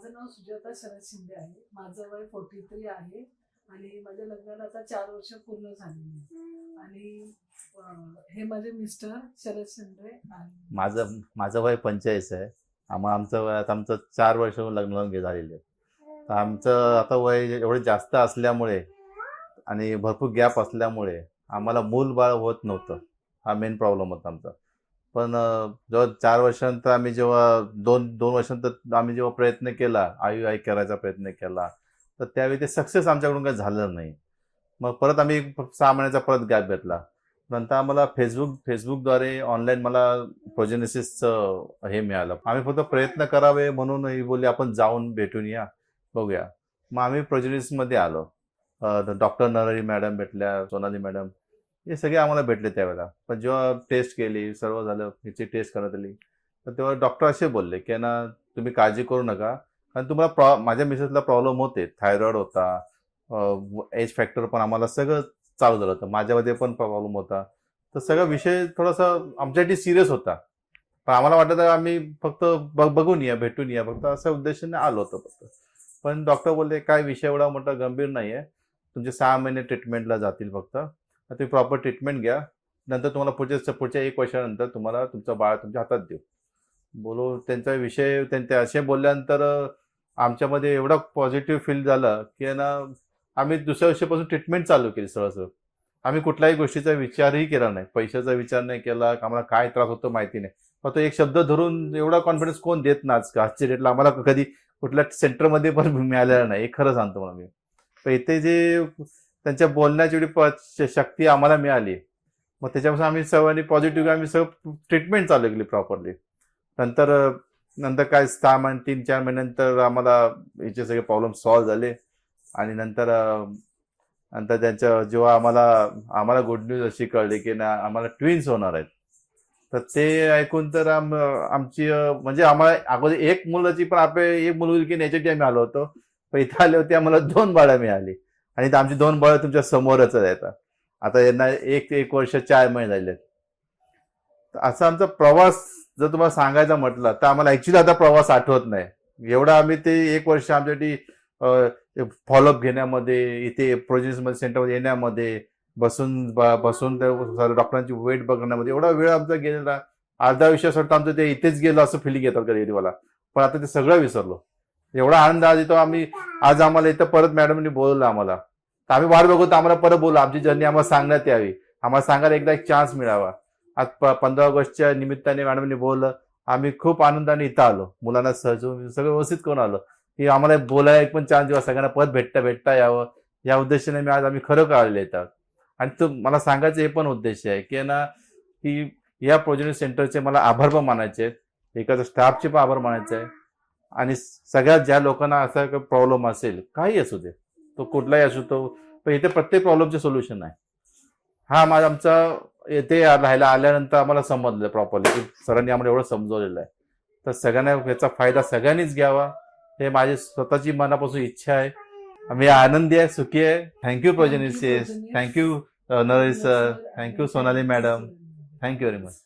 माझं नाव सुजाता शरद शिंदे आहे. माझं वय फोर्टी थ्री आहे आणि माझ्या लग्नाला आता चार वर्ष पूर्ण झालेली आहे आणि हे माझे मिस्टर शरद शिंदे माझं माझं वय पंचेचाळीस आहे. आम्हा आमचं वय आता आमचं चार वर्ष लग्न लावून घे झालेले आहे तर आमचं आता वय एवढे जास्त असल्यामुळे आणि भरपूर गॅप असल्यामुळे आम्हाला मूल बाळ होत नव्हतं. हा मेन प्रॉब्लेम होता आमचा. पण जेव्हा चार वर्षानंतर आम्ही जेव्हा दोन दोन वर्षानंतर आम्ही जेव्हा प्रयत्न केला आई आई करायचा प्रयत्न केला तर त्यावेळी ते सक्सेस आमच्याकडून काही झालं नाही. मग परत आम्ही सहा महिन्याचा परत गॅप घेतला. नंतर आम्हाला फेसबुक फेसबुकद्वारे ऑनलाईन मला प्रोजेनेसिसचं हे मिळालं. आम्ही फक्त प्रयत्न करावे म्हणून ही बोलली आपण जाऊन भेटून या बघूया. मग आम्ही प्रोजेनेसिसमध्ये आलो. डॉक्टर नरहरी मॅडम भेटल्या सोनाली मॅडम हे सगळे आम्हाला भेटले त्यावेळेला. पण जेव्हा टेस्ट केली सर्व झालं ह्याची टेस्ट करण्यात आली तर तेव्हा डॉक्टर असे बोलले की ना तुम्ही काळजी करू नका. कारण तुम्हाला प्रॉ माझ्या मिसेसला प्रॉब्लेम होते. थायरॉइड होता. एज फॅक्टर पण आम्हाला सगळं चालू झालं होतं. माझ्यामध्ये पण प्रॉब्लेम होता. तर सगळा विषय थोडासा आमच्यासाठी सिरियस होता. पण आम्हाला वाटत आम्ही फक्त ब- बघून या भेटून या. फक्त असा उद्देशाने आलो होतो फक्त. पण डॉक्टर बोलले काय विषय एवढा मोठा गंभीर नाही आहे तुमचे सहा महिने ट्रीटमेंटला जातील फक्त. तुम्ही प्रॉपर ट्रीटमेंट घ्या. नंतर तुम्हाला पुढच्या पुढच्या एक वर्षानंतर तुम्हाला तुमचं बाळ तुमच्या हातात देऊ. बोलो त्यांचा विषय त्यांच्या असे बोलल्यानंतर आमच्यामध्ये एवढा पॉझिटिव्ह फील झालं की ना आम्ही दुसऱ्या वर्षीपासून ट्रीटमेंट चालू केली सरळ सरळ आम्ही कुठल्याही गोष्टीचा विचारही केला नाही. पैशाचा विचार नाही केला का आम्हाला काय त्रास होतो माहिती नाही. फक्त एक शब्द धरून एवढा कॉन्फिडन्स कोण देत ना आज आजच्या डेटला आम्हाला कधी कुठल्या सेंटरमध्ये पण मिळालेला नाही. हे खरं सांगतो मला मी. तर इथे जे त्यांच्या बोलण्याची एवढी प- श- शक्ती आम्हाला मिळाली. मग त्याच्यापासून आम्ही सर्वांनी पॉझिटिव्ह आम्ही सगळं ट्रीटमेंट चालू केली प्रॉपरली नंतर नंतर काय सहा महिने तीन चार महिन्यानंतर आम्हाला याचे सगळे प्रॉब्लेम सॉल्व्ह झाले. आणि नंतर नंतर त्यांच्या जेव्हा आम्हाला आम्हाला गुड न्यूज अशी कळली की ना आम्हाला ट्विन्स होणार आहेत. तर ते ऐकून तर आम आमची म्हणजे आम्हाला अगोदर एक मुलाची पण आपले एक मुलगी की नाही याच्यासाठी आम्ही आलो होतो. पण इथं आले होते आम्हाला दोन बाळ्या मिळाली. आणि आमची दोन बाळं तुमच्या समोरच आहेत आता यांना एक एक वर्ष चार महिने झाले असा आमचा प्रवास जर तुम्हाला सांगायचा म्हटलं तर आम्हाला ऍक्च्युली आता प्रवास आठवत नाही. एवढा आम्ही ते एक वर्ष आमच्यासाठी फॉलोअप घेण्यामध्ये इथे प्रोजेक्टमध्ये सेंटरमध्ये येण्यामध्ये बसून बसून त्या डॉक्टरांची वेट बघण्यामध्ये एवढा वेळ आमचा गेलेला. अर्धा विश्वास वाटतं आमचं ते इथेच गेलं असं फिलिंग येतात कधी मला. पण आता ते सगळं विसरलो. एवढा आनंद आज येतो आम्ही आज आम्हाला इथं परत मॅडमनी बोलवलं आम्हाला. तर आम्ही वाट बघतो आम्हाला परत बोलू. आमची जर्नी आम्हाला सांगण्यात यावी. आम्हाला सांगायला एकदा एक चान्स मिळावा. आज पंधरा ऑगस्टच्या निमित्ताने मॅडमनी बोललं. आम्ही खूप आनंदाने इथं आलो. मुलांना सजवून सगळं व्यवस्थित करून आलो. की आम्हाला बोलायला एक पण चान्स जेव्हा सगळ्यांना परत भेटता भेटता यावं. या उद्देशाने मी आज आम्ही खरं काढले येतात आणि तो मला सांगायचं हे पण उद्देश आहे की ना की या प्रोजेक्ट सेंटरचे मला आभार पण मानायचे आहेत. एखाद्या स्टाफचे पण आभार मानायचे आहे आणि सगळ्यात ज्या लोकांना असा काही प्रॉब्लेम असेल काही असू दे. तो कुठलाही असू तो पण इथे प्रत्येक प्रॉब्लेमचे सोल्युशन आहे. हा माझा आमचा येथे राहायला आल्यानंतर आम्हाला समजलं प्रॉपरली की सरांनी आम्हाला एवढं समजवलेलं आहे. तर सगळ्यांना याचा फायदा सगळ्यांनीच घ्यावा हे माझी स्वतःची मनापासून इच्छा आहे. मी आनंदी आहे सुखी आहे. Thank you Progenesis thank you Naresh sir thank you Sonali madam thank you very much